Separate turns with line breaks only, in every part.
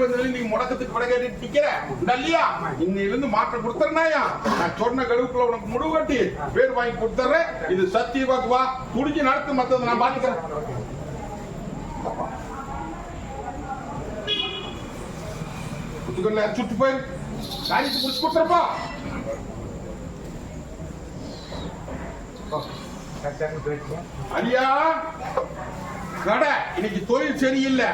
கருப்பன் அண்டி வந்ததுல நீ முடக்கத்துக்கு விட கேட்டு நிக்கிற? இல்லையா இன்னையில இருந்து மாற்றம் கொடுத்துறனாயா? நான் சொன்ன கடுவுக்குள்ள உனக்கு முடிவு கட்டி பேர் வாங்கி கொடுத்துறேன். இது சத்தியவாக்கு வா துடிஞ்சு நடத்து மத்தது நான் பாத்துக்கிறேன். குத்துக்கல்ல சுட்டு போயிரு. காரியத்தை முடிச்சு கொடுத்துறப்பா. ஐயா கடை. இன்னைக்கு தொழில் சரியில்லை.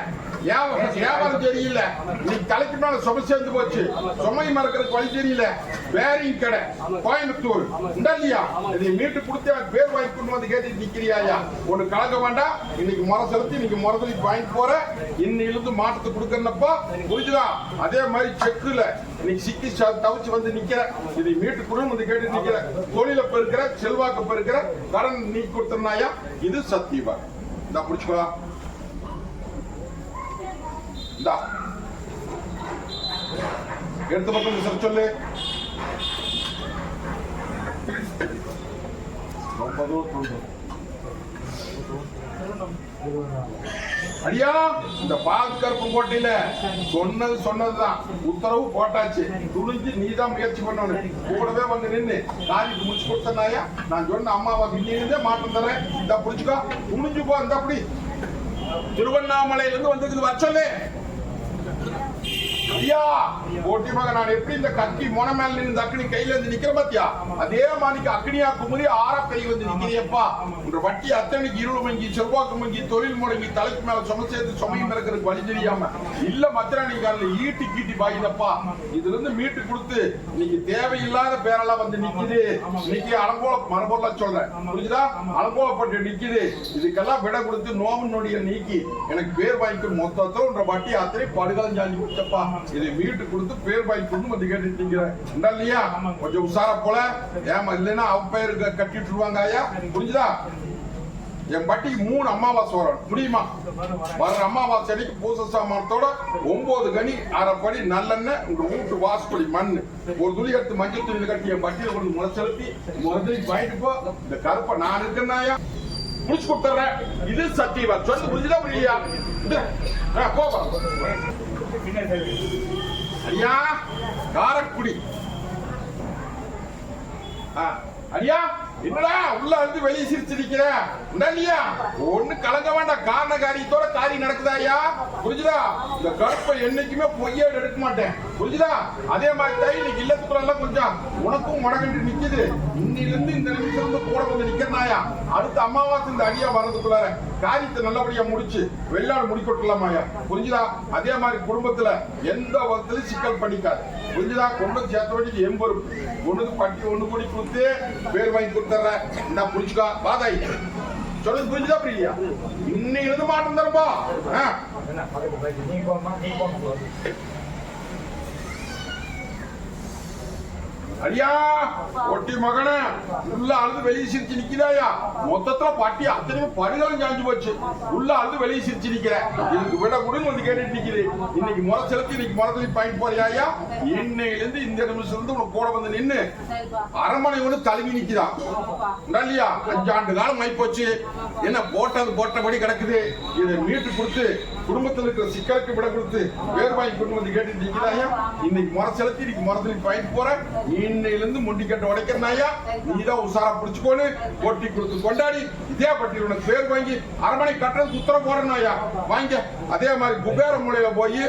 வியாபாரம் சரியில்லை இன்னைக்கு தலைக்கு மேல சுமை சேர்ந்து போச்சு. சுமை மறக்கிறதுக்கு வழி சரியில்லை பேரிங் கடை கோயம்புத்தூர் இல்லையா நீ மீட்டு கொடுத்து எனக்கு பேர் வாங்கி கொண்டு வந்து கேட்டு நிக்கிறியாயா ஒண்ணு கலக்க வேண்டாம். இன்னைக்கு முறை செலுத்தி இன்னைக்கு முறதலி வாங்கி போற. இன்னிலிருந்து மாற்றத்தை கொடுக்கறப்பா புரிஞ்சுதா? அதே மாதிரி செக்குல இன்னைக்கு சிக்கி தவிச்சு வந்து நிக்கிற. இதை மீட்டு கொடுன்னு வந்து கேட்டு நிக்கிற. தொழில பெருக்கிற செல்வாக்கு பெருக்கிற கடன் நீக்கி கொடுத்தனாயா இது சத்தியவா இந்த புடிச்சுக்கோ. இந்தா. எடுத்த பக்கம் சார் சொல்லு. ரொம்ப தூரம் அடியா இந்த பாதுகாப்பு கோட்டையில சொன்னது சொன்னதுதான். உத்தரவு போட்டாச்சு. துணிஞ்சு நீதான் முயற்சி பண்ணணும். கூடவே வந்து நின்னு காரியத்தை முடிச்சு கொடுத்தனாயா நான் சொன்ன அம்மாவை இன்னிருந்தே மாற்றம் தரேன். இந்த புடிச்சுக்கோ. துணிஞ்சு போ இந்த அப்படி திருவண்ணாமலையில இருந்து வச்சலே ஐயா போட்டி மக நான் எப்படி இந்த கத்தி மொன மேல நின்று இந்த அக்னி கையில இருந்து நிக்கிற பாத்தியா? அதே மாதிரி அக்னியா குமரி ஆற கை வந்து நிக்கிறியப்பா. உங்க வட்டி அத்தனைக்கு இருள் மங்கி செல்வாக்கு மங்கி தொழில் முடங்கி தலைக்கு மேல சும சேர்த்து சுமையும் இருக்கிறதுக்கு வழி தெரியாம இல்ல மத்திராணி காலில் ஈட்டி கீட்டி பாயுதப்பா. இதுல இருந்து மீட்டு கொடுத்து இன்னைக்கு தேவையில்லாத பேரெல்லாம் வந்து நிக்குது. இன்னைக்கு அலங்கோல மரபொருளா சொல்றேன். புரிஞ்சுதா? அலங்கோலப்பட்டு நிக்குது. இதுக்கெல்லாம் விட கொடுத்து நோம்பு நொடியை நீக்கி எனக்கு பேர் வாங்கிட்டு மொத்தத்தோன்ற உன்ற வட்டி அத்தனை படுகாலம் சாஞ்சி கொடுத்தப்பா. இதை மீட்டு கொடுத்து பேர் பாய் கொண்டு வந்து கேட்டுட்டு நிக்கிறேன் உண்டா இல்லையா? கொஞ்சம் உஷாரா போல. ஏமா இல்லைன்னா அவ பேரு கட்டிட்டு இருவாங்க ஐயா. புரிஞ்சுதா? என் பட்டிக்கு மூணு அமாவாசை வரும். முடியுமா? வர்ற அமாவாசை அன்னைக்கு பூச சாமானத்தோட ஒன்பது கனி அரை நல்லெண்ணெய் உங்க வீட்டு வாசப்படி மண்ணு. ஒரு துணி எடுத்து மஞ்சள் துணி கட்டி என் பட்டியல கொண்டு முறை செலுத்தி முதலில் வாங்கிட்டு போ. இந்த கருப்பை நான் இருக்கேன்னாயா முடிச்சு கொடுத்துறேன். இது சத்தியவா சொல்லு புரிஞ்சுதா புரியலையா? ஆ, ஐயா காரக்குடி. ஆ, ஐயா என்னடா உள்ள வந்து வெளியே சிரிச்சிருக்கிறேன் இல்லையா ஒண்ணு கலங்க வேண்டாம். காரண காரியத்தோட காரியம் நடக்குதா ஐயா? புரிஞ்சுதா? இந்த கருப்பை என்னைக்குமே பொய்யே எடுக்க மாட்டேன். புரிஞ்சுதா? அதே மாதிரி தான் இன்னைக்கு இல்லத்துக்குள்ள எல்லாம் கொஞ்சம் உனக்கும் முடங்கிட்டு நிக்குது. இன்னிலிருந்து இந்த நிமிஷம் இருந்து கூட வந்து நிக்கிறனாயா? அடுத்த அமாவாசை இந்த அடியா வர்றதுக்குள்ளார காரியத்தை நல்லபடியா முடிச்சு வெளிநாடு முடிக்கொட்டலாமாயா புரிஞ்சுதா? அதே மாதிரி குடும்பத்துல எந்த விதத்திலும் சிக்கல் பண்ணிக்காது. புரிஞ்சுதா? கொண்டு சேர்த்த வேண்டியது எம்பொறுப்பு ஒண்ணுக்கு பட்டி ஒண்ணு கூடி கொடுத்து பேர் வாங்கி கொடுத்துட்றேன். என்ன புரிஞ்சுக்கா. பாதாய் சொல்லுங்க புரிஞ்சுதா பிரியா? இன்னைக்கு இருந்து மாட்டம் தரப்பா ஆ அடியா ஒட்டி மகனே உள்ள அழுது வெளியே சிரிச்சு நிக்கிறாயா? மொத்தத்துல பட்டி அத்தனையும் பரிதாபம் காஞ்சு போச்சு. உள்ள அழுது வெளியே சிரிச்சு நிக்கிற. இதுக்கு விட கூடன்னு வந்து கேட்டுட்டு நிக்கிறது இன்னைக்கு முறை செலுத்தி இன்னைக்கு முறதலி பாயிண்ட் போறியாயா இன்னையில இருந்து இந்த நிமிஷம் இருந்து உனக்கு கூட வந்து நின்னு அரண்மனை ஒண்ணு தழுவி நிக்கிறான் இல்லையா இல்லையா? அஞ்சாண்டு காலம் ஆயிப்போச்சு. போச்சு என்ன போட்டது போட்டபடி கிடக்குது. இதை மீட்டு கொடுத்து குடும்பத்தில் இருக்கிற சிக்கலுக்கு விட கொடுத்து வேர்வாய் வாங்கி கொண்டு வந்து கேட்டு நிக்கிறாயா இன்னைக்கு முறை செலுத்தி இன்னைக்கு முறதலி பாயிண்ட் போற இன்னையில இருந்து முண்டி கட்ட உடைக்கிறனாயா நீதான் உசாரா பிடிச்சுக்கோன்னு போட்டி கொடுத்து கொண்டாடி இதே பட்டியல் உனக்கு பேர் வாங்கி அரண்மனை கட்டுறதுக்கு உத்தரவு போறனாயா வாங்க. அதே மாதிரி குபேர மூலையில போய்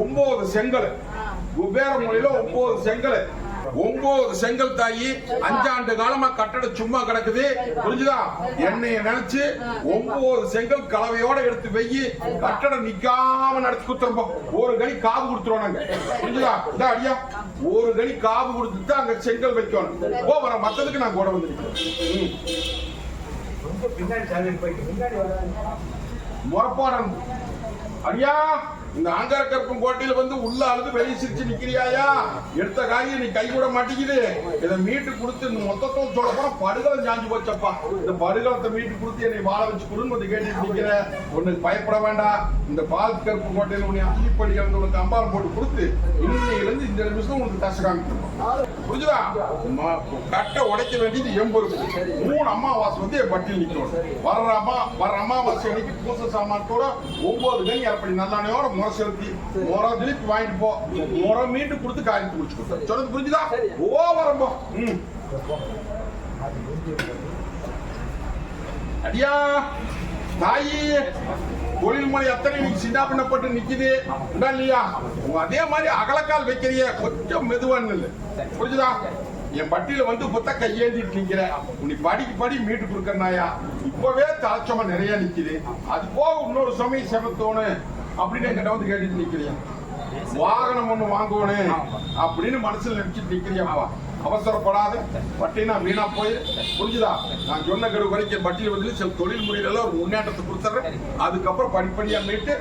ஒன்பது செங்கல். குபேர மூலையில ஒன்பது செங்கல். ஒன்பது செங்கல் தாயி அஞ்சாண்டு காலமா கட்டடம் சும்மா கிடக்குது. புரிஞ்சுதா? என்னைய நினைச்சு ஒன்பது செங்கல் கலவையோட எடுத்து வெயி கட்டடம் நிக்காம நடத்தி குத்துறோம். ஒரு கனி காவு கொடுத்துருவோம் நாங்க. புரிஞ்சுதா? இந்த அடியா. ஒரு கனி காவு கொடுத்துட்டு அங்க செங்கல் வைக்கணும். போ வர மத்ததுக்கு நான் கூட வந்து நிக்கிறேன். ம்.
பின்னாடி சாலை போயிட்டு முன்னாடி வராது
முறப்பாடன் அடியா. இந்த ஆங்கார கற்கும் போட்டியில வந்து உள்ள அழுது வெளியே சிரிச்சு நிக்கிறியாயா? எடுத்த காரியம் நீ கை கூட மாட்டேங்குது இதை மீட்டு கொடுத்து இந்த மொத்தத்தும் சொல்ல போனா படுகலம் சாஞ்சு போச்சப்பா. இந்த படுகலத்தை மீட்டு கொடுத்து என்னை வாழ வச்சு கொடுன்னு வந்து கேட்டுட்டு நிக்கிற. உனக்கு பயப்பட வேண்டாம். இந்த பால் கற்பு கோட்டையில் உன்னை அள்ளிப்படி இருந்து உனக்கு அம்பாரம் போட்டு கொடுத்து இன்னையிலிருந்து இந்த நிமிஷம் உனக்கு தசை காமிக்கணும் புரிஞ்சுதா? கட்டை உடைக்க வேண்டியது எம்பொறுப்பு மூணு அம்மாவாசை வந்து என் பட்டியல் நிற்கணும் வர்ற அம்மா வர்ற அம்மாவாசை அன்னைக்கு பூச சாமானத்தோட ஒன்பது கணி அப்படி நல்லானையோட முறை செலுத்தி முறை திருப்பி வாங்கிட்டு போ. முறை மீட்டு கொடுத்து காரியத்தை முடிச்சுக்கோ சொன்னது புரிஞ்சுதா? ஓ வரம்போ ம். அடியா. தாயி தொழில்முறை அத்தனை நீ சின்ன பண்ணப்பட்டு நிக்குது. உண்டா இல்லையா? உங்க அதே மாதிரி அகலக்கால் வைக்கிறிய கொஞ்சம் மெதுவான்னு இல்லை. புரிஞ்சுதா? என் பட்டியல வந்து புத்த கையேந்திட்டு நிக்கிற உன்னை படிக்கு படி மீட்டு கொடுக்கறனாயா இப்பவே தலைச்சமா நிறைய நிக்குது. அது போக இன்னொரு சமயம் செமத்தோன்னு அப்படின்னு என்கிட்ட வந்து கேட்டுட்டு நிக்கிறியா? வாகனம் ஒன்று வாங்குவனே அப்படின்னு மனசில் நினைச்சிட்டு நிற்கிறியாப்பா அவசரப்படாத பட்டினா வீணா போய் புரிஞ்சுதா? நான் சொன்ன கடு வரைக்கும் பட்டியல் வந்து சில தொழில் முறையில ஒரு முன்னேற்றத்தை கொடுத்துட்றேன் அதுக்கப்புறம் படிப்படியாக மீட்டு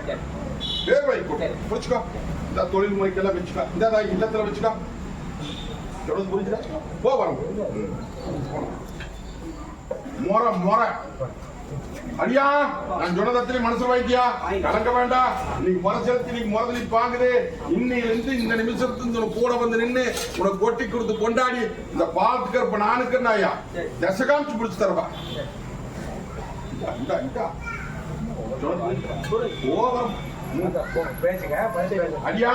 பேர் வைக்கும் புரிச்சுக்கோ இந்த தொழில் முறைக்கெல்லாம் வச்சுக்கோ. இந்த இல்லத்தில் வச்சுக்கோ. சொல்றது புரிஞ்சுதா? போ வரோம். முறை முறை. அடியா நான் சொன்னதத்திலே மனசு வாய்க்கியா கலங்க வேண்டாம் நீ முறை நீ இன்னைக்கு முறதலி பாங்குது. இருந்து இந்த நிமிஷத்துல கூட வந்து நின்னு உனக்கு கொட்டி கொடுத்து கொண்டாடி இந்த பாலத்துக்கு இப்ப நானுக்கு நாயா தசகாமிச்சு பிடிச்சு தரவா. இந்தா, ஐயா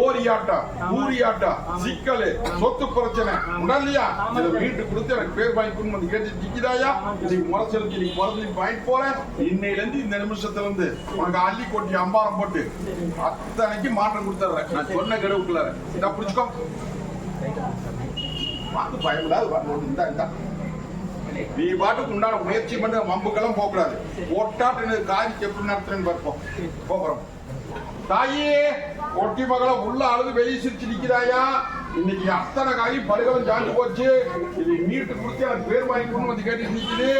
ஓரியாட்டா ஊரியாட்டா ஓவரம் சிக்கல் சொத்து பிரச்சனை. உடல்லையா? இதை வீட்டு கொடுத்து எனக்கு பேர் வாங்கி கொடுங்க வந்து கேட்டு நிக்கிறாயா இன்னைக்கு முறை நீ இன்னைக்கு வாங்கிட்டு போறேன். இன்னையில இருந்து இந்த நிமிஷத்துல இருந்து உனக்கு அள்ளி கொட்டி அம்பாரம் போட்டு அத்தனைக்கு மாற்றம் கொடுத்துறேன். நான் சொன்ன கெடுவுக்குள்ள இந்தா பிடிச்சுக்கோ. பார்த்து பயமில்லாது வாங்க இந்தா இந்தா. நீ பாட்டுக்கு உண்டான முயற்சி பண்ண மம்புக்கெல்லாம் போகக்கூடாது ஒட்டாட்டு காரிக்கு எப்படி நடத்துறேன்னு பார்ப்போம் போகிறோம் தாயே ஒட்டி மகளை உள்ள அழுது வெளியே சிரிச்சு நிக்கிறாயா? இன்னைக்கு அத்தனை காய் படுகளும் ஜாண்டு போச்சு. இது மீட்டு கொடுத்து எனக்கு பேர் வாங்கிக்கணும்னு வந்து கேட்டு நிக்குது.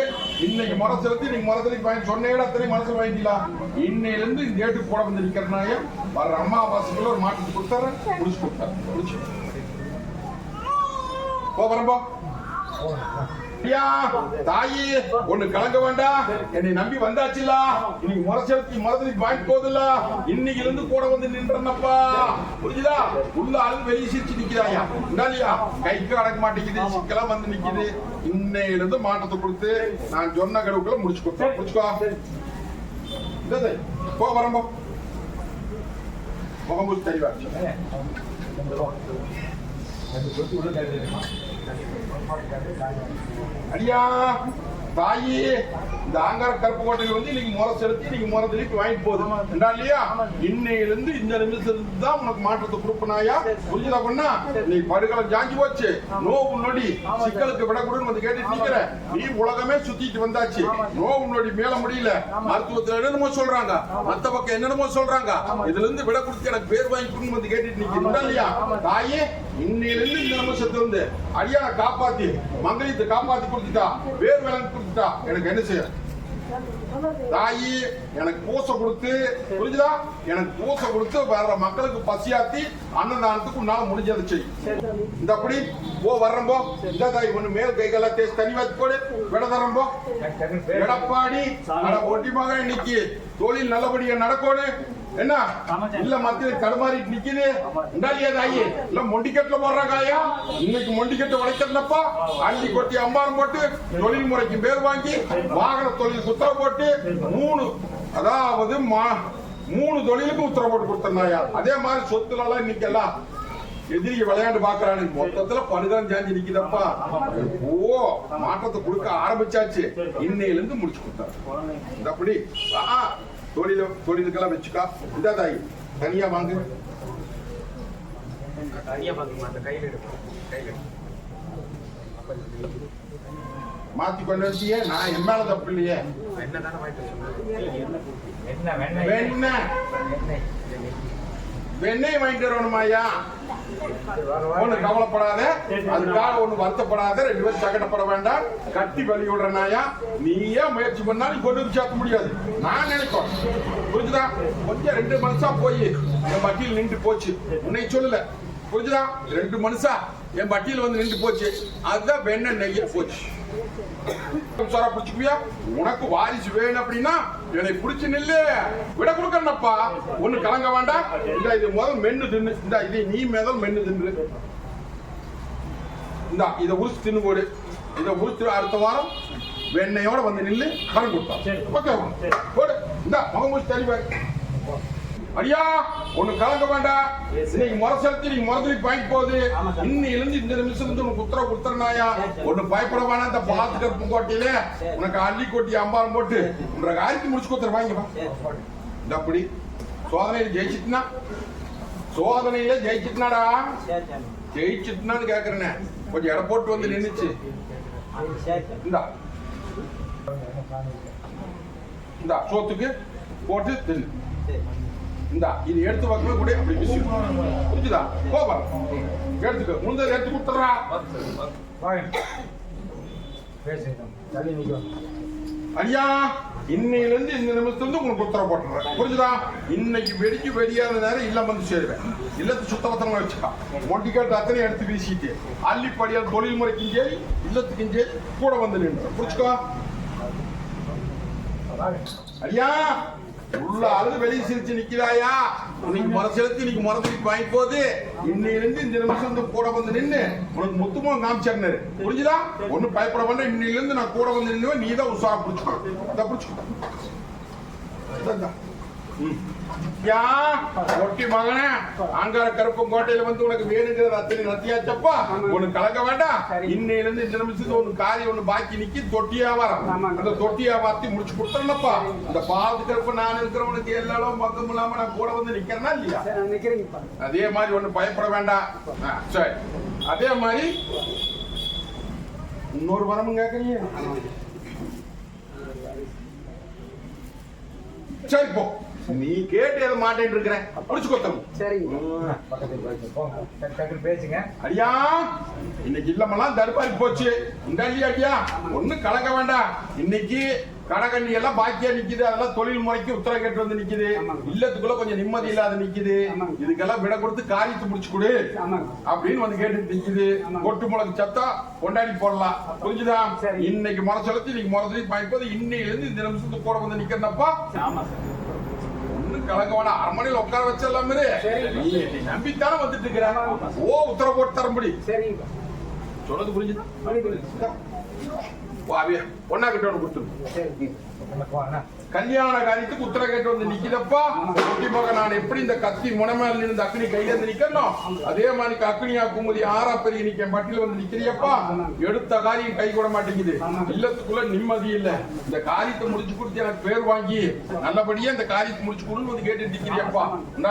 இன்னைக்கு முறை செலுத்தி நீங்க முறை செலுத்தி வாங்கி சொன்னே அத்தனை மனசுல வாங்கிக்கலாம் இன்னையில இருந்து இந்த டேட்டு போட வந்து நிக்கிறனாய வர அம்மாவாசைக்குள்ள ஒரு மாட்டுக்கு கொடுத்தாரு முடிச்சு கொடுத்தாரு முடிச்சு. போ ஐயா தாயி ஒண்ணு கலங்க வேண்டாம் என்னை நம்பி வந்தாச்சுல இன்னைக்கு முரசெலுத்தி மரத்துக்கு வாங்கி போதில்ல இன்னைக்கு இருந்து கூட வந்து நின்றனப்பா. புரிஞ்சுதா? உள்ள ஆளு வெளியே சிரிச்சு நிக்கிறாயா இல்லையா கைக்கு அடக்க மாட்டேங்குது சிக்கலாம் வந்து நிக்குது. இன்னையில இருந்து மாற்றத்தை கொடுத்து நான் சொன்ன கடவுக்குள்ள முடிச்சு கொடுத்தேன் முடிச்சுக்கோ போ வரம்போ. முகம் முடிச்சு அடியா தாயி இந்த ஆங்கார கருப்பு கோட்டையில் வந்து இன்னைக்கு முறை செலுத்தி இன்னைக்கு முறை திருப்பி வாங்கிட்டு போகுது. இல்லையா? இன்னையில இருந்து இந்த நிமிஷத்துல தான் உனக்கு மாற்றத்தை கொடுப்பனாயா? புரிஞ்சுதா பண்ணா? நீ படுகளம் ஜாஞ்சி போச்சு. நோவு நொடி சிக்கலுக்கு விடக்கூடாதுன்னு வந்து கேட்டுட்டு நிக்கிற நீ உலகமே சுத்திட்டு வந்தாச்சு. நோவு நொடி மேல முடியல. மருத்துவத்துல என்னென்னமோ சொல்றாங்க. மத்த பக்கம் என்னென்னமோ சொல்றாங்க. இதுல இருந்து விட கொடுத்து எனக்கு பேர் வாங்கி கொடுன்னு வந்து கேட்டுட்டு நிக்கிறா இல்லையா? தாயே இன்னிலிருந்து இந்த நிமிஷத்துல இருந்து அடியான காப்பாத்தி மங்கலியத்தை காப்பாத்தி கொடுத்துட்டா வேர் விலங்கு கொடுத்துட்டா எனக்கு என்ன செய்ய? தாயி எனக்கு பூசை கொடுத்து புரிஞ்சுதா? எனக்கு பூசை கொடுத்து வர்ற மக்களுக்கு பசியாத்தி அன்னதானத்துக்கு உன்னால முடிஞ்சது செய். இந்த அப்படி ஓ வர்றம்போ இந்த தாய் ஒண்ணு மேல் கைகளாம் தேசி தனி வச்சு போடு விட தரம்போ எடப்பாடி ஒட்டி மகன் இன்னைக்கு தொழில் நல்லபடியா நடக்கணும் என்ன? இல்ல மத்திய தடுமாறி நிக்குது. உண்டாலியா தாயி இல்ல மொண்டிக்கட்டுல போடுறாங்கயா இன்னைக்கு மொண்டிக்கட்டு உடைக்கிறப்பா அள்ளி கொட்டி அம்பாரம் போட்டு தொழில் முறைக்கு பேர் வாங்கி வாகன தொழில் சுத்தம் போட்டு மூணு அதாவது மா- மூணு தொழிலுக்கு உத்தரவு போட்டு கொடுத்தனாயா அதே மாதிரி சொத்துல எல்லாம் இன்னைக்கு எல்லாம் எதிரி விளையாண்டு பாக்குறானு மொத்தத்துல படுதான் ஜாஞ்சி நிக்குதப்பா. ஓ மாற்றத்தை கொடுக்க ஆரம்பிச்சாச்சு. இன்னையில இருந்து முடிச்சு கொடுத்தாரு. இந்த அப்படி தொழில தொழிலுக்கெல்லாம் வச்சுக்கா. இந்த தாய் தனியா வாங்க. மாத்தி கொண்டு வச்சியே நான் என் மேல தப்பு இல்லையே.
என்ன தானே வாங்கிட்டு சொன்னேன் என்ன வெண்ணெய்
வாங்கிட்டு வரணுமாயா ஒண்ணு கவலைப்படாத அதுக்காக ஒண்ணு வருத்தப்படாத ரெண்டு பேரும் சகடப்பட வேண்டாம். கட்டி வலி விடுறனாயா நீயே முயற்சி பண்ணாலும் கொண்டு வந்து சேர்க்க முடியாது. நான் நினைக்கும் புரிஞ்சுதா? கொஞ்சம் ரெண்டு மனுஷா போய் என் வட்டியில் நின்று போச்சு. உன்னை சொல்லல. புரிஞ்சுதா? ரெண்டு மனுஷா என் வட்டியில் வந்து நின்று போச்சு. அதுதான் வெண்ணெய் நெய்ய போச்சு. சாரா பிடிச்சுக்குவியா? உனக்கு வாரிசு வேணும் அப்படின்னா என்னை பிடிச்சு நில்லு. விட கொடுக்கறனப்பா ஒண்ணு கலங்க வேண்டாம். இந்த இது முதல் மென்னு தின்னு. இந்த இது நீ முதல் மென்னு தின்னு. இந்த இதை உரிச்சு தின்னு போடு. இதை உரிச்சு அடுத்த வாரம் வெண்ணெயோட வந்து நில்லு. கடன் கொடுத்தா. ஓகே போடு. இந்த முகம் முடிச்சு ஐயா ஒண்ணு கலங்க வேண்டாம் இன்னைக்கு முறை செலுத்தி நீங்க முறை பாயிண்ட் போகுது. இன்னிலிருந்து இந்த நிமிஷம் இருந்து உனக்கு உத்தரவு கொடுத்துறனாயா? ஒண்ணு பயப்பட வேணாம் இந்த பாத்து கருப்பு கோட்டையில. உனக்கு அள்ளி கொட்டி அம்பாரம் போட்டு உனக்கு காரியத்தை முடிச்சு கொடுத்துரு வாங்கிப்பா இந்த அப்படி சோதனையில ஜெயிச்சிட்டுனா? சோதனையில ஜெயிச்சிட்டுனாடா? ஜெயிச்சிட்டுனான்னு கேக்குறேனே. கொஞ்சம் இடம் போட்டு வந்து நின்னுச்சு. இந்தா. இந்தா சோத்துக்கு போட்டு தின்னு. இந்தா இது எடுத்து வைக்கணும் கூட அப்படி மிஸ் புரிஞ்சுதா? போப்பா எடுத்துக்க. முந்தது எடுத்து கொடுத்துறா ஐயா இன்னையில இருந்து இந்த நிமிஷத்துல இருந்து உங்களுக்கு உத்தரவு போட்டுறேன். புரிஞ்சுதா? இன்னைக்கு வெடிக்கு வெடியாத நேரம் இல்லம் வந்து சேருவேன். இல்லத்து சுத்தபத்தமா வச்சுக்கா. மொட்டிக்காட்டு அத்தனை எடுத்து வீசிட்டு அள்ளிப்படியால் தொழில் முறைக்கும் சரி இல்லத்துக்கும் சரி கூட வந்து நின்று. புரிச்சுக்கோ ஐயா உள்ள அழுது வெளியே சிரிச்சு நிக்கிறாயா? உனக்கு முறை செலுத்தி இன்னைக்கு முறதுக்கு வாங்கி போகுது இன்னிலிருந்து இந்த நிமிஷம் வந்து கூட வந்து நின்று உனக்கு முத்துமா காமிச்சாரு புரிஞ்சுதா? ஒண்ணும் பயப்பட வேண்டாம். இன்னிலிருந்து நான் கூட வந்து நின்னுவேன். நீ தான் உற்சாகம் பிடிச்சிக்கோ இந்தா பிடிச்சிக்கோ ம். யா ஒட்டி மகனே ஆங்கார கருப்பம் கோட்டையில வந்து உனக்கு வேணுங்கிற ரத்தனி ரத்தியாச்சப்பா. உனக்கு கலக்க வேண்டாம் இன்னையில இருந்து இந்த நிமிஷத்துக்கு ஒண்ணு காரியம் ஒண்ணு பாக்கி நிக்கி தொட்டி வியாபாரம். அந்த தொட்டி வியாபாரத்தை முடிச்சு கொடுத்துறேன்னப்பா இந்த பாலத்து கருப்பு நான் இருக்கிறவனுக்கு எல்லாரும் பக்கம் இல்லாம நான் கூட வந்து நிக்கிறேனா இல்லையா? அதே மாதிரி ஒண்ணு பயப்பட வேண்டாம் சரி. அதே மாதிரி இன்னொரு வரமும் கேட்கறீங்க சரி போ. நீ கேட்டு எதை மாட்டேன்னு இருக்கிறேன் புடிச்சு கொத்தம்
பக்கத்தில் பேசுங்க.
அடியா இன்னைக்கு இல்லமெல்லாம் தர்பாரி போச்சு. இந்த அடி அடியா ஒண்ணும் கலக்க வேண்டாம். இன்னைக்கு கடகண்ணி எல்லாம் பாக்கியா நிக்குது. அதெல்லாம் தொழில் முறைக்கு உத்தரவு கேட்டு வந்து நிக்குது. இல்லத்துக்குள்ள கொஞ்சம் நிம்மதி இல்லாத நிக்குது. இதுக்கெல்லாம் விட கொடுத்து காரியத்தை முடிச்சு கொடு. அப்படின்னு வந்து கேட்டு நிக்குது. கொட்டு முளக்கு சத்தா கொண்டாடி போடலாம். புரிஞ்சுதா? இன்னைக்கு முறை செலுத்தி இன்னைக்கு முறை செலுத்தி பாய்ப்போது இன்னையில இருந்து இந்த நிமிஷத்துக்கு கூட வந்து நிக்கிறனப்பா. வேணாம். அரண்மனையில் உட்கார வச்சிடலாம் நம்பித்தானே வந்துட்டு இருக்கிற ஓ உத்தரவு போட்டு தரம்படி சொன்னது புரிஞ்சுதா? வாவிய பொண்ணா கிட்ட ஒன்று கொடுத்துரு. கல்யாண காரியத்துக்கு உத்தர கேட்டு வந்து நிக்கிறப்பா குட்டி மகன் நான் எப்படி இந்த கத்தி முனமேல இருந்து அக்னி கையில இருந்து நிக்கணும் அதே மாதிரி அக்னியா குமுதி ஆறா பெரிய நிக்க மட்டில வந்து நிக்கிறியப்பா எடுத்த காரியம் கை கூட மாட்டேங்குது. இல்லத்துக்குள்ள நிம்மதி இல்ல. இந்த காரியத்தை முடிச்சு கொடுத்து எனக்கு பேர் வாங்கி நல்லபடியா இந்த காரியத்தை முடிச்சு கொடுன்னு வந்து கேட்டு நிக்கிறியப்பா.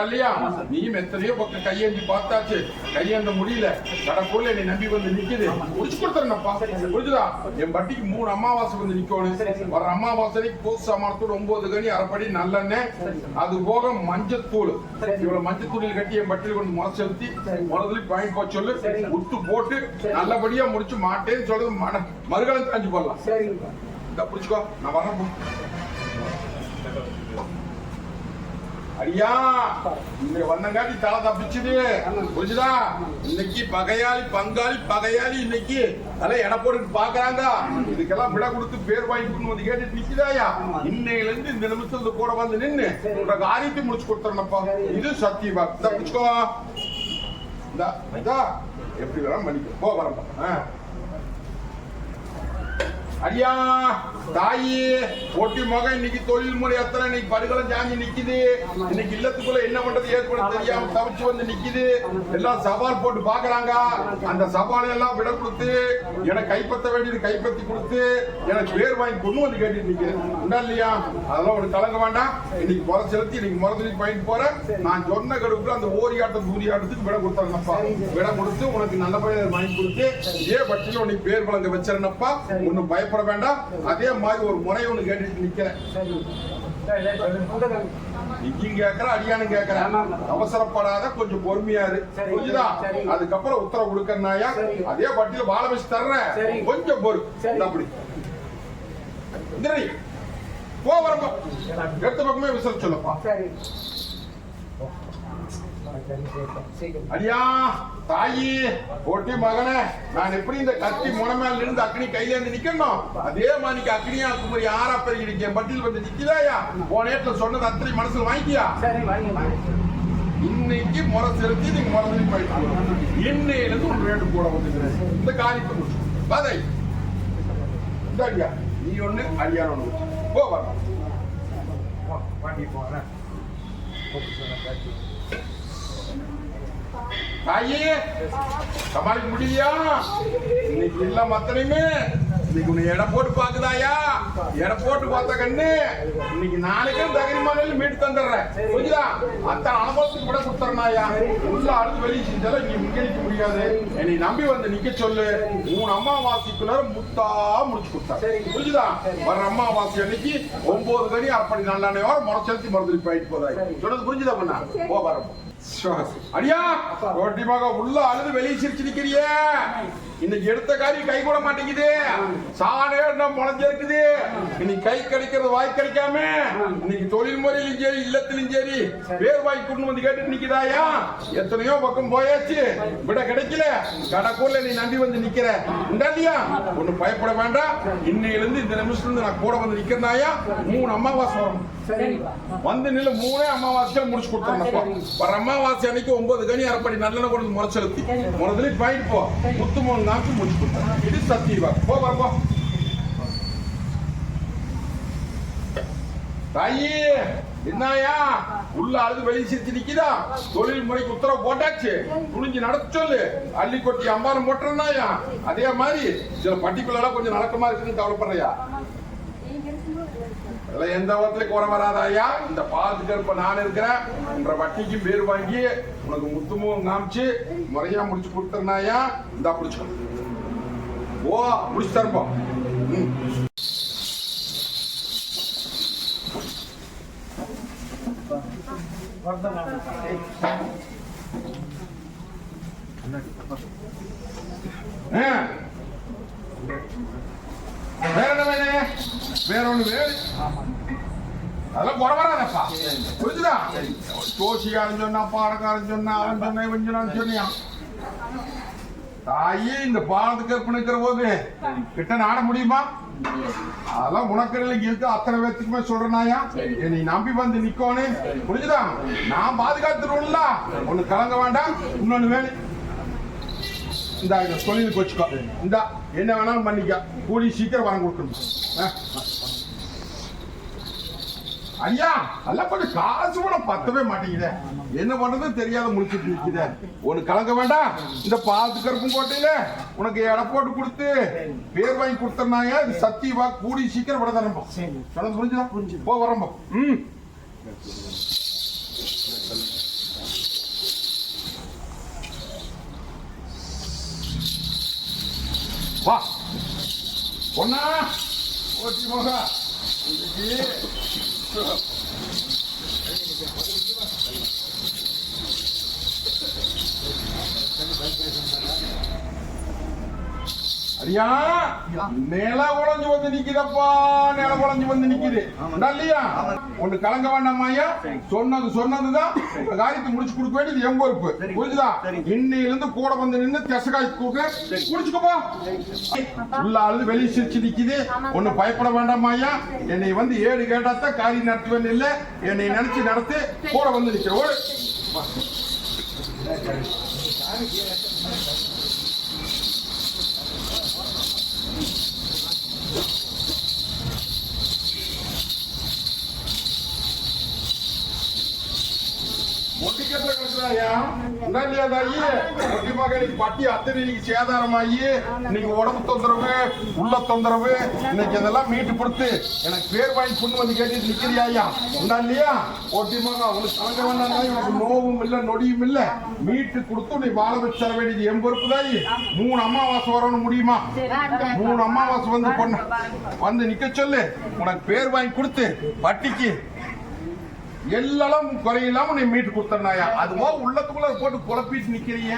இல்லையா? நீயும் எத்தனையோ பக்கம் கையேந்தி பார்த்தாச்சு. கையேந்த முடியல. கடற்குள்ள என்னை நம்பி வந்து நிக்குது. முடிச்சு கொடுத்துறேன்ப்பா. புரிஞ்சுதா? என் பட்டிக்கு மூணு அமாவாசை வந்து நிக்கணும் வர அமாவாசைக்கு புது சாமானத்தோட ஒன்பது கனி அரைப்படி நல்லெண்ணெய். அது போக மஞ்சத்தூள் இவ்வளவு மஞ்சத்தூளில் கட்டி என் பட்டியல் கொண்டு முறை செலுத்தி முறதுல பாயிண்ட் போக சொல்லு. உத்து போட்டு நல்லபடியா முடிச்சு மாட்டேன்னு சொல்றது மன மறுகாலம் காஞ்சி போடலாம். இந்த புடிச்சுக்கோ. நான் வரேன். ஐயா அடியா இன்னைக்கு வந்தங்காட்டி தலை தப்பிச்சுது. புரிஞ்சுதா? இன்னைக்கு பகையாளி பங்காளி பகையாளி இன்னைக்கு தலை எடை போட்டு பாக்குறாங்க இதுக்கெல்லாம் விட கொடுத்து பேர் வாங்கிக்கணும் வந்து கேட்டு நிக்குதாயா? இன்னையில இருந்து இந்த நிமிஷத்துல கூட வந்து நின்னு உங்க காரியத்தை முடிச்சு கொடுத்துறேன்ப்பா. இது சத்தியமா தப்பிச்சுக்கோ இந்தா எப்படி வேணாலும் பண்ணிக்கோ போ வரப்பா ஐயா தாயி ஒட்டி மகன் இன்னைக்கு தொழில் முறை எத்தனை இன்னைக்கு படுகளை ஜாஞ்சி நிக்குது. இன்னைக்கு இல்லத்துக்குள்ள என்ன பண்றது ஏற்பட தெரியாம தவிச்சு வந்து நிக்குது. எல்லாம் சவால் போட்டு பாக்குறாங்க அந்த சவாலை எல்லாம் விட கொடுத்து எனக்கு கைப்பற்ற வேண்டியது கைப்பற்றி கொடுத்து எனக்கு பேர் வாங்கி கொண்டு வந்து கேட்டுட்டு நிக்கிறேன். உண்டா இல்லையா? அதெல்லாம் ஒரு கலங்க வேண்டாம். இன்னைக்கு முறை செலுத்தி இன்னைக்கு முறை பயன் போறேன். நான் சொன்ன கடுப்புல அந்த ஓரி ஆட்டம் தூரி ஆட்டத்துக்கு விட கொடுத்தாங்கப்பா விட கொடுத்து உனக்கு நல்ல பையன் வாங்கி கொடுத்து இதே பட்சத்தில் உனக்கு பேர் வழங்க வச்சிருந்தப்பா ஒன்னும் பயப்பட வேண்டாம். அதே மாதிரி ஒரு முறை ஒன்று கேட்டுட்டு
சொல்லுங்க.
இங்கேயும் கேட்கற அடியானும் கேட்கறேன். அவசரப்படாத கொஞ்சம் பொறுமையா
சரி.
அதுக்கப்புறம் உத்தரவு கொடுக்கறனாயா. அதே பட்டியல வாழ வச்சு. தர்றேன். கொஞ்சம் பொறு. அப்படி. போ வரப்போ. எடுத்த பக்கமே விசில் சொல்லப்பா
சரி சரி, சரி, சீக்கிரம்.
அடியா தாயி ஒட்டி மகனே. நான் எப்படி இந்த கத்தி முனமேல இருந்து அக்னி கையில இருந்து நிக்கணும்? அதே மாதிரி அக்னியா குமரி ஆறா பெருகி நிக்க பட்டியல் வந்து நிக்குதாயா போன நேரத்துல சொன்னது அத்தனை மனசுல வாங்கிக்கியா
சரி வாங்கி வாங்கி.
இன்னைக்கு முறை செலுத்தி நீங்க முறை போயிட்டு இன்னையில இருந்து உன் ரேட்டு கூட வந்துக்கிறேன். இந்த காரியத்தை பதை இந்த அடியா. நீ ஒண்ணு அடியான் ஒண்ணு போ வரலாம்
போ, வண்டி போறேன்.
தாயி சமாளிக்க முடியலையா இன்னைக்கு இல்ல மத்தனையுமே. இன்னைக்கு உன்னை எடை போட்டு பாக்குதாயா எடை போட்டு பார்த்த கண்ணு. இன்னைக்கு நாளைக்கும் தகுதி மாதிரி மீட்டு தந்துடுறேன். புரியுதா அத்தனை அனுபவத்துக்கு கூட கொடுத்துறனாயா? உள்ள அழுது வெளியே செஞ்சாலும் நீ இங்க நிக்க முடியாது. என்னை நம்பி வந்து நிக்க சொல்லு. மூணு அம்மாவாசிக்குள்ள முத்தா முடிச்சு கொடுத்தா புரியுதா வர்ற அம்மாவாசி அன்னைக்கு ஒன்பது கடி அப்படி நல்ல வர முறை செலுத்தி மருந்து போயிட்டு போதாய் சொன்னது புரிஞ்சுதா பண்ணா? போ வரப்போ. அடியா ரோட்டி உள்ள அழுது வெளியே சிரிச்சு நிக்கிறியே. இன்னைக்கு எடுத்த காரியம் கை கூட மாட்டேங்குது. சாணம் முளைஞ்சிருக்குது. இன்னைக்கு கை கிடைக்கிறது வாய் கிடைக்காம? இன்னைக்கு தொழில் முறையிலும் சரி இல்லத்திலும் சரி வேர் வாய் கொண்டு வந்து கேட்டு நிக்குதாயா? எத்தனையோ பக்கம் போயாச்சு. விட கிடைக்கல. கடக்கூர்ல நீ நம்பி வந்து நிக்கிற. இல்லையா? ஒண்ணு பயப்பட வேண்டாம். இன்னையில இருந்து இந்த நிமிஷத்துல இருந்து நான் கூட வந்து நிக்கிறனாயா? மூணு அமாவாசை வரும். வந்து நில்லு மூணே அமாவாசைகள் முடிச்சு கொடுத்துருந்தப்போ வர அமாவாசை அன்னைக்கு ஒன்பது கனி அரைப்படி நல்லெண்ணெய் கொண்டு முறை செலுத்தி முதல்ல பாயிட்டு போ. முத்து மூணு நாக்கு முடிச்சு கொடுத்தேன் இது சத்தியவா போ வரப்போ தாயி என்னயா உள்ள அழுது வெளியே சிரிச்சு நிக்குதா? தொழில் முறைக்கு உத்தரவு போட்டாச்சு. துணிஞ்சு நடத்த சொல்லு. அள்ளி கொட்டி அம்பாரம் போட்டுருந்தாயா அதே மாதிரி சில பட்டிக்குள்ள கொஞ்சம் நடக்கமா இருக்குன்னு கவலைப்படுறியா? இதெல்லாம் எந்த விதத்துல குறை வராதாயா இந்த பாலத்துக்கு இருப்ப நான் இருக்கிறேன். என்ற வட்டிக்கு பேர் வாங்கி உனக்கு முத்துமுகம் காமிச்சு முறையா முடிச்சு கொடுத்துருந்தாயா இந்தா பிடிச்சுக்கோ. ஓ முடிச்சு தருப்போம் ம்
வரதான் நான். ஏய்.
ஆ. வேற என்ன வேற ஒண்ணு வேறு அதெல்லாம் குறை வராதப்பா புரிஞ்சுதா ஜோசிகாரன் சொன்னா பாடக்காரன் சொன்னா அவன் சொன்ன இவன் சொன்னான்னு சொன்னியா தாயே இந்த பாலத்துக்கு கற்பனை இருக்கிற போது கிட்ட நாட முடியுமா அதெல்லாம் உனக்கடையில இருக்கு. அத்தனை பேத்துக்குமே சொல்றனாயா? நீ நம்பி வந்து நிக்கோனு புரிஞ்சுதா? நான் பாதுகாத்துருவோம்ல ஒண்ணு கலங்க வேண்டாம். இன்னொன்னு வேணும் இந்த இதை தொழிலுக்கு வச்சுக்கோ. இந்த என்ன வேணாலும் பண்ணிக்க. கூடி சீக்கிரம் வரம் கொடுக்கணும். ஐயா கொஞ்சம் காசு கூட பத்தவே மாட்டேங்குதே. என்ன பண்றது தெரியாத முடிச்சுட்டு நிக்குதே. ஒண்ணு கலங்க வேண்டாம். இந்த பாத்து கருப்பும் கோட்டையில உனக்கு எடை போட்டு கொடுத்து பேர் வாங்கி கொடுத்தனாங்க இது சத்தியவா கூடி சீக்கிரம் விட தரம்போ. சொன்னது புரிஞ்சுதா? புரிஞ்சு போ வரம்போ. ம். வா. பொண்ணா. ஓட்டி மகா இன்னைக்கு அடியா? நில உழைஞ்சு வந்து நிக்குதப்பா. நில உழைஞ்சு வந்து நிக்குது. உண்டா இல்லையா? ஒண்ணு கலங்க வேண்டாமா ஐயா சொன்னது சொன்னதுதான். இந்த காரியத்தை முடிச்சு கொடுக்க வேண்டியது என் பொறுப்பு. புரிஞ்சுதா? இன்னையில இருந்து கூட வந்து நின்று தெசகாய் கூட்டு குடிச்சுக்கப்பா உள்ள அழுது வெளியே சிரிச்சு நிக்குது. ஒண்ணு பயப்பட வேண்டாமா ஐயா என்னை வந்து ஏழு கேட்டாத்தான் காரியம் நடத்துவேன் இல்லை. என்னை நினைச்சு நடத்து கூட வந்து நிக்கிற ஓடு ஒட்டிக்கத்துல கிடக்குறாயா உண்டா இல்லையா தாயி ஒட்டி மகன் இன்னைக்கு பட்டி அத்தனை இன்னைக்கு சேதாரமாயி இன்னைக்கு உடம்பு தொந்தரவு உள்ள தொந்தரவு இன்னைக்கு அதெல்லாம் மீட்டு கொடுத்து எனக்கு பேர் வாங்கி கொண்டு வந்து கேட்டுட்டு நிக்கிறியா உண்டா இல்லையா? ஒட்டி மகன் உனக்கு கலங்க வேண்டாம் தாயி, நோவும் இல்லை நொடியும் இல்லை. மீட்டு கொடுத்து நீ வாழ வச்சு தர வேண்டியது என் பொறுப்பு தாயி மூணு அமாவாசை வரணும் முடியுமா? மூணு அமாவாசை வந்து பொண்ணு வந்து நிக்க சொல்லு. உனக்கு பேர் வாங்கி கொடுத்து பட்டிக்கு எல்லாம் குறையில்லாம நீ மீட்டு கொடுத்தனாயா அதுவோ உள்ளத்துக்குள்ள போட்டு குழப்பிட்டு நிக்கிறீங்க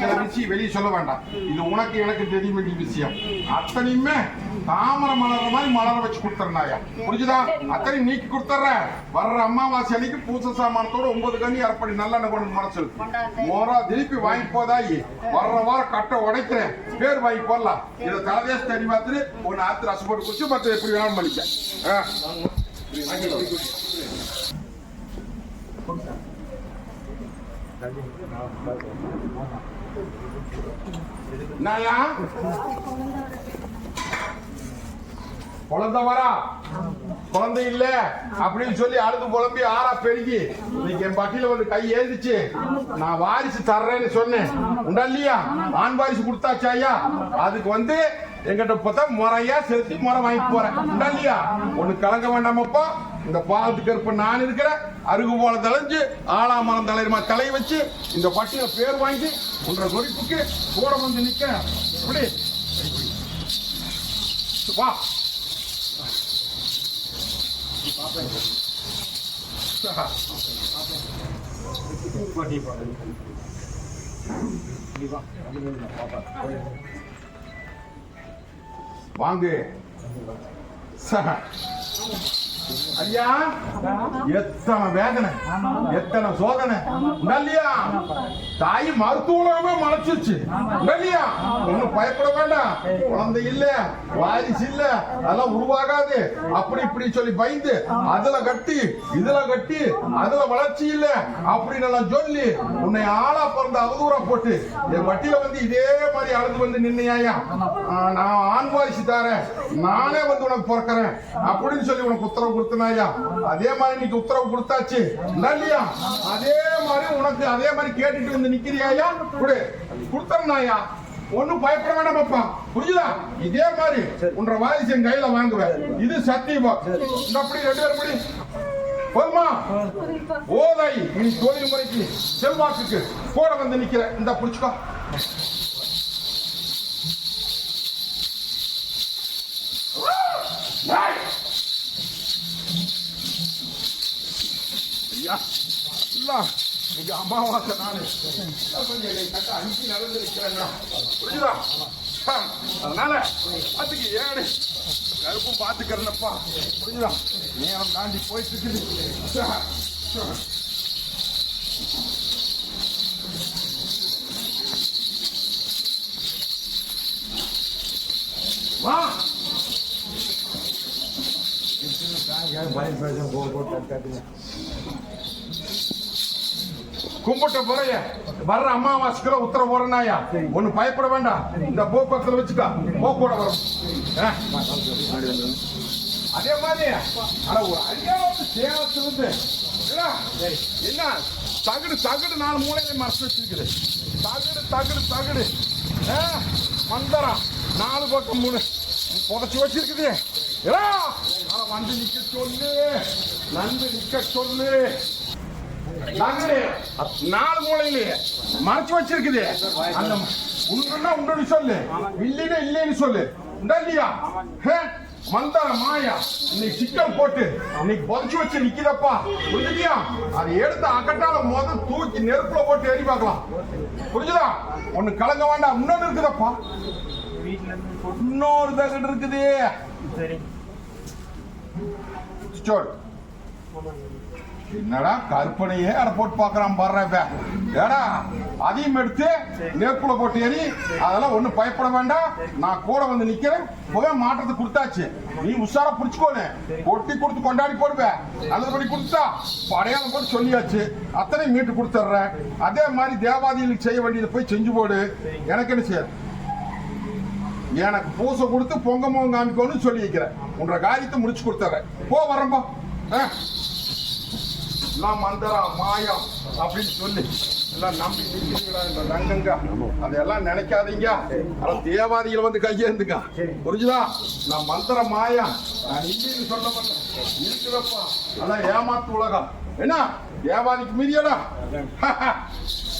சில விஷயம் வெளியே சொல்ல வேண்டாம். இது உனக்கு எனக்கு தெரிய வேண்டிய விஷயம். அத்தனையுமே தாமரை மலர் மாதிரி மலர வச்சு கொடுத்துறனாயா புரிஞ்சுதா? அத்தனை நீக்கி கொடுத்துட்ற. வர்ற அமாவாசை அன்னைக்கு பூச சாமானத்தோட ஒன்பது கண்ணி அரைப்படி நல்ல கொண்டு மனசு மோரா திருப்பி வாங்கி போதாயி. வர்ற வாரம் கட்டை உடைக்கிறேன். பேர் வாங்கி போடலாம். இதை தலைதேச தெரிய பார்த்துட்டு ஒன்னு ஆத்து ரசம் போட்டு குடிச்சு மற்ற எப்படி வேணாலும் பண்ணிக்க ஆ. குழந்தை வரா குழந்தை இல்ல? அப்படின்னு சொல்லி அழுது புலம்பி ஆறா பெருகி இன்னைக்கு என் பட்டியல ஒரு கை ஏந்திச்சு நான் வாரிசு தர்றேன்னு சொன்னேன். உண்டா இல்லையா? ஆண் வாரிசு கொடுத்தாச்சா ஐயா? அதுக்கு வந்து எங்கிட்ட பார்த்தா முறையா செலுத்தி முறை வாங்கி போறேன். இல்லையா ஒண்ணு கலங்க வேண்டாமப்பா. இந்த பாலத்து கருப்பு நான் இருக்கிறேன் அருகு போல தலைஞ்சு ஆலாமரம் தலைமா தலை வச்சு இந்த பட்டியல பேர் வாங்கி உன்ற குறிப்புக்கு கூட வந்து நிக்க. இப்படி வா. வாங்கு. சார் ஐயா எத்தனை வேதனை எத்தனை சோதனை. இல்லையா தாய் மருத்துவமே மலைச்சிருச்சு இல்லையா பயப்பட வேண்டாம். குழந்தை இல்ல வாரிசு இல்ல அதெல்லாம் உருவாகாது. அப்படி இப்படி சொல்லி பயந்து அதுல கட்டி இதுல கட்டி அதுல வளர்ச்சி இல்ல அப்படின்னு எல்லாம் சொல்லி உன்னை ஆளா பிறந்த அவதூறா போட்டு என் வட்டியில வந்து இதே மாதிரி அழுது வந்து நின்னையா நான் ஆண் வாரிசு தாரேன். நானே வந்து உனக்கு பிறக்கிறேன். அப்படின்னு சொல்லி உனக்கு உத்தரவு கொடுத்தனாயா? அதே மாதிரி இன்னைக்கு உத்தரவு கொடுத்தாச்சு. இல்லையா? அதே மாதிரி உனக்கு அதே மாதிரி கேட்டுட்டு வந்து நிக்கிறியாயா? கொடு. கொடுத்தம்னாயா ஒண்ணும் பயப்பட வேண்டாம் பாப்பா புரியுதா இதே மாதிரி உன்ற வாரிசு என் கையில வாங்குவேன். இது சத்தியமா? அப்படி ரெண்டு பேரும் படி. போதுமா? ஓதாய் நீ தொழில் முறைக்கு செல்வாக்குக்கு கூட வந்து நிக்கிற. இந்த புடிச்சுக்கோ. Right! ஐயா இல்ல இங்க அமாவாசை நானு கொஞ்சம் என்னை கட்ட அஞ்சு புரியுதா அதனால அதுக்கு ஏடு கருப்பும் பார்த்துக்கிறேன்னப்பா புரியுதா நேரம் தாண்டி போயிட்டு இருக்குது வா பயன்படுத்த போட்டு வா கும்பிட்ட பிறைய வர்ற அமாவாசைக்குள்ள உத்தரவு போறனாயா ஒண்ணு பயப்பட வேண்டாம். இந்த போக்குவரத்துல வச்சுக்கா. போக்கூட வரும். அதே மாதிரி அட ஒரு அரியாவது சேலத்திலிருந்து என்ன? என்ன? தகடு தகடு நாலு மூலையில மறைச்சு வச்சிருக்குது. தகடு தகடு தகடு. ஆ, மந்தரம். நாலு பக்கம் மூணு. புதைச்சி வச்சிருக்குது. ஏடா, வந்து நிக்க சொல்லு. நன்கு நிக்க சொல்லு. நாலு மூலையிலேயே மறைச்சு வச்சிருக்குது. அந்த உண்டுன்னா உண்டுன்னு சொல்லு. இல்லைன்னா இல்லைன்னு சொல்லு. உண்டா இல்லையா? ஹே? மந்தர மாயா இன்னைக்கு சிக்கல் போட்டு இன்னைக்கு புதைச்சு வச்சு நிக்கிறப்பா புரிஞ்சுதியா அதை எடுத்து அக்கட்டால முத தூக்கி நெருப்புல போட்டு எரி பார்க்கலாம். புரிஞ்சுதா? ஒண்ணு கலங்க வேண்டாம். இன்னொன்னு இருக்குதப்பா. இன்னொரு தகடு இருக்குது. சோடு என்னடா கற்பனையே அட போட்டு பாக்குறான் பாடுற ஏடா அதையும் எடுத்து நெருப்புல போட்டு எறி அதெல்லாம் ஒண்ணு பயப்பட வேண்டாம். நான் கூட வந்து நிக்கிறேன். புகை மாற்றத்தை கொடுத்தாச்சு. நீ உஷாரா புடிச்சுக்கோனு. கொட்டி கொடுத்து கொண்டாடி போடுவேன் நல்லபடி கொடுத்தா படையாளம் போட்டு சொல்லியாச்சு. அத்தனை மீட்டு கொடுத்துட்றேன். அதே மாதிரி தேவாதிகளுக்கு செய்ய வேண்டியதை போய் செஞ்சு போடு. எனக்கு என்ன செய்ய? எனக்கு பூசை கொடுத்து பொங்க முகம் காமிக்கணும்னு சொல்லி வைக்கிறேன் உன்ற காரியத்தை முடிச்சு கொடுத்துறேன் போ வரம்பா ஆ? எல்லாம் மந்திரம் மாயம் அப்படின்னு சொல்லி எல்லாம் நம்பி நிற்கிறீங்களா இந்த ரங்கங்க அதெல்லாம் நினைக்காதீங்க. ஆனா தேவாதிகள் வந்து கையேந்துங்க. புரிஞ்சுதா? நான் மந்திர மாயம். நான் இல்லைன்னு சொல்ல மாட்டேன். இருக்குதப்பா அதான் ஏமாத்து உலகம். என்ன? தேவாதிக்கு மீறியடா?